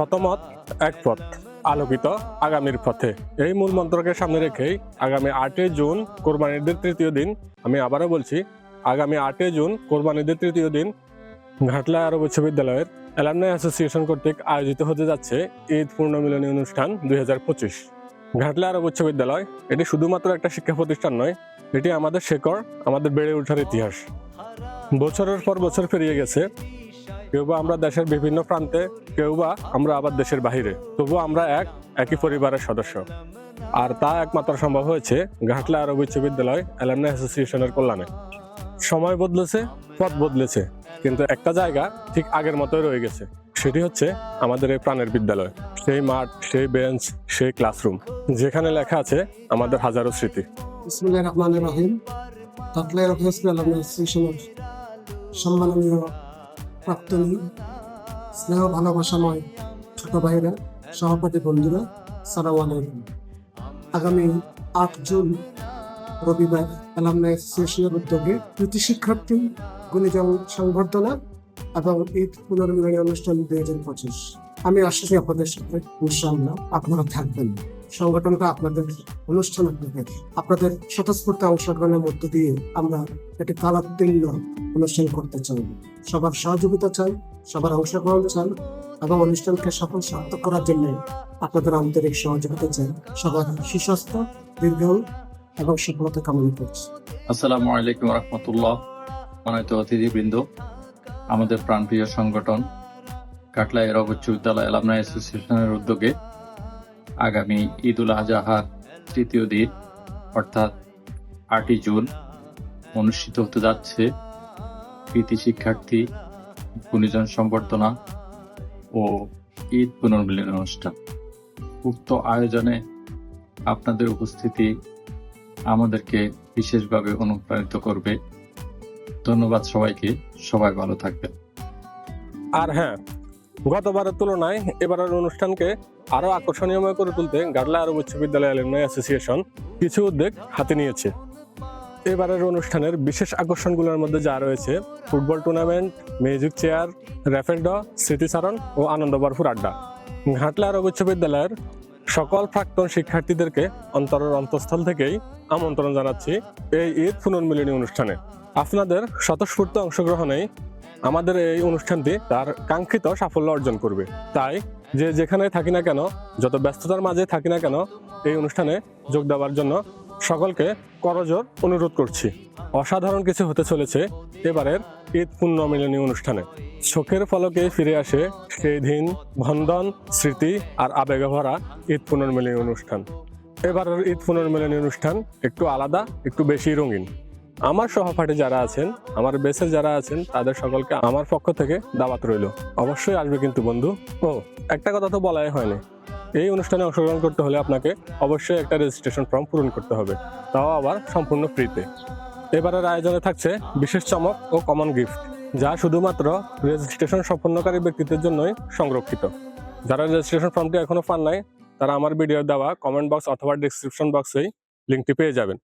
শতমত এক পথ, আলোকিত আগামীর পথে। এই মূল মন্ত্রকে সামনে রেখেই আগামী আটই জুন, কোরবানিদের তৃতীয় দিন, আমি আবারও বলছি, আগামী আটই জুন, কোরবানিদের তৃতীয় দিন, ঘাটলা আরব উচ্চ বিদ্যালয়ের অ্যালামনাই অ্যাসোসিয়েশন কর্তৃক আয়োজিত হতে যাচ্ছে ঈদ পূর্ণমিলনী অনুষ্ঠান দুই হাজার পঁচিশ। ঘাটলা আরব উচ্চ বিদ্যালয়, এটি শুধুমাত্র একটা শিক্ষা প্রতিষ্ঠান নয়, এটি আমাদের শেকড়, আমাদের বেড়ে ওঠার ইতিহাস। বছরের পর বছর পেরিয়ে গেছে কেউ বা আমরা দেশের বিভিন্ন প্রান্তে, কেউ বা আমরা আবার দেশের বাহিরে। তবু আমরা এক, একই পরিবারের সদস্য। আর তা একমাত্র সম্ভব হয়েছে ঘাটলা আরব উচ্চ বিদ্যালয় অ্যালামনাই অ্যাসোসিয়েশনের কল্যাণে। সময় বদলেছে, পথ বদলেছে, কিন্তু একটা জায়গা ঠিক আগের মতোই রয়ে গেছে। সেটি হচ্ছে আমাদের এই প্রাণের বিদ্যালয়। সেই মাঠ, সেই বেঞ্চ, সেই ক্লাসরুম, যেখানে লেখা আছে আমাদের হাজারো স্মৃতি। তাকলাই প্রাক্তনী স্নেহ, ভালোবাসা নয়। ছোট ভাইরা সহপাঠী বন্ধুরা, সালাম আলাইকুম। আগামী আট জুন, রবিবার অ্যালামনাই অ্যাসোসিয়েশনের উদ্যোগে কৃতি শিক্ষার্থী, গুণীজন সংবর্ধনা এবং ঈদ পুনর্মিলনী অনুষ্ঠান দুই হাজার পঁচিশ। আমি আসছি আপনাদের সাথে, ইনশাআল্লাহ আপনারা থাকবেন। সংগঠনটা আপনাদের অনুষ্ঠান আপনাদের আপনাদের স্বতঃস্ফূর্ত অংশগ্রহণের মধ্য দিয়ে আমরা একটি কালাত্তীর্ণ অনুষ্ঠান করতে চাই। সবার সহযোগিতা চাই, সবার অংশগ্রহণ চাই এবং অনুষ্ঠানকে সফল সার্থক করার জন্য আপনাদের আন্তরিক সহযোগিতা চাই। সবার সুস্বাস্থ্য, দীর্ঘ এবং সফলতা কামনা করছি। আসসালামু আলাইকুম রহমতুল্লাহ মনোনীত অতিথিবৃন্দ। আমাদের প্রাণপ্রিয় সংগঠন কাটলা এরব উচ্চ বিদ্যালয় এলামনা অ্যাসোসিয়েশনের উদ্যোগে আগামী ঈদ উল আজহার তৃতীয় দিন, অর্থাৎ আটই জুন, অনুষ্ঠিত হতে যাচ্ছে কৃতি শিক্ষার্থী, গুণীজন সম্বর্ধনা ও ঈদ পুনর্মিলন অনুষ্ঠান। উক্ত আয়োজনে আপনাদের উপস্থিতি আমাদেরকে বিশেষভাবে অনুপ্রাণিত করবে। ধন্যবাদ সবাইকে, সবাই ভালো থাকবেন। আর হ্যাঁ গতবারের তুলনায় এবারের অনুষ্ঠানকে আরও আকর্ষণীয়ময় করে তুলতে গাডলা আরব উচ্চ বিদ্যালয় অ্যালুমনাই অ্যাসোসিয়েশন কিছু উদ্যোগ হাতে নিয়েছে। এবারের অনুষ্ঠানের বিশেষ আকর্ষণগুলোর মধ্যে যা রয়েছে, football tournament music chair, raffle draw স্মৃতিচারণ ও আনন্দ ভরপুর আড্ডা। ঘাটলা আরব উচ্চ বিদ্যালয়ের সকল প্রাক্তন শিক্ষার্থীদেরকে অন্তরের অন্তঃস্থল থেকেই আমন্ত্রণ জানাচ্ছি এই ঈদ পুনর্মিলনী অনুষ্ঠানে। আপনাদের স্বতঃস্ফূর্ত অংশগ্রহণেই আমাদের এই অনুষ্ঠানটি তার কাঙ্ক্ষিত সাফল্য অর্জন করবে। তাই যে যেখানে থাকি না কেন, যত ব্যস্ততার মাঝে থাকি না কেন, এই অনুষ্ঠানে যোগ দেওয়ার জন্য সকলকে করজোর অনুরোধ করছি। অসাধারণ কিছু হতে চলেছে এবারের ঈদ পুণ্যমিলনী অনুষ্ঠানে। চোখের ফলকে ফিরে আসে সেই দিন ভন্দন স্মৃতি আর আবেগে ভরা ঈদ পুনর্মিলনী অনুষ্ঠান। এবারের ঈদ পুনর্মিলনী অনুষ্ঠান একটু আলাদা, একটু বেশি রঙিন। আমার সহপাঠী যারা আছেন, আমার বেসের যারা আছেন, তাদের সকলকে আমার পক্ষ থেকে দাওয়াত রইল। অবশ্যই আসবে কিন্তু বন্ধু। ও, একটা কথা তো বলাই হয়নি। এই অনুষ্ঠানে অংশগ্রহণ করতে হলে আপনাকে অবশ্যই একটা রেজিস্ট্রেশন ফর্ম পূরণ করতে হবে। তাও আবার সম্পূর্ণ ফ্রিতে এবারের আয়োজনে থাকছে বিশেষ চমক ও কমন গিফট যা শুধুমাত্র রেজিস্ট্রেশন সম্পন্নকারী ব্যক্তিদের জন্যই সংরক্ষিত। যারা রেজিস্ট্রেশন ফর্মটি এখনও পান নাই, তারা আমার ভিডিও দেওয়া কমেন্ট বক্স অথবা ডিসক্রিপশন বক্সেই লিঙ্কটি পেয়ে যাবেন।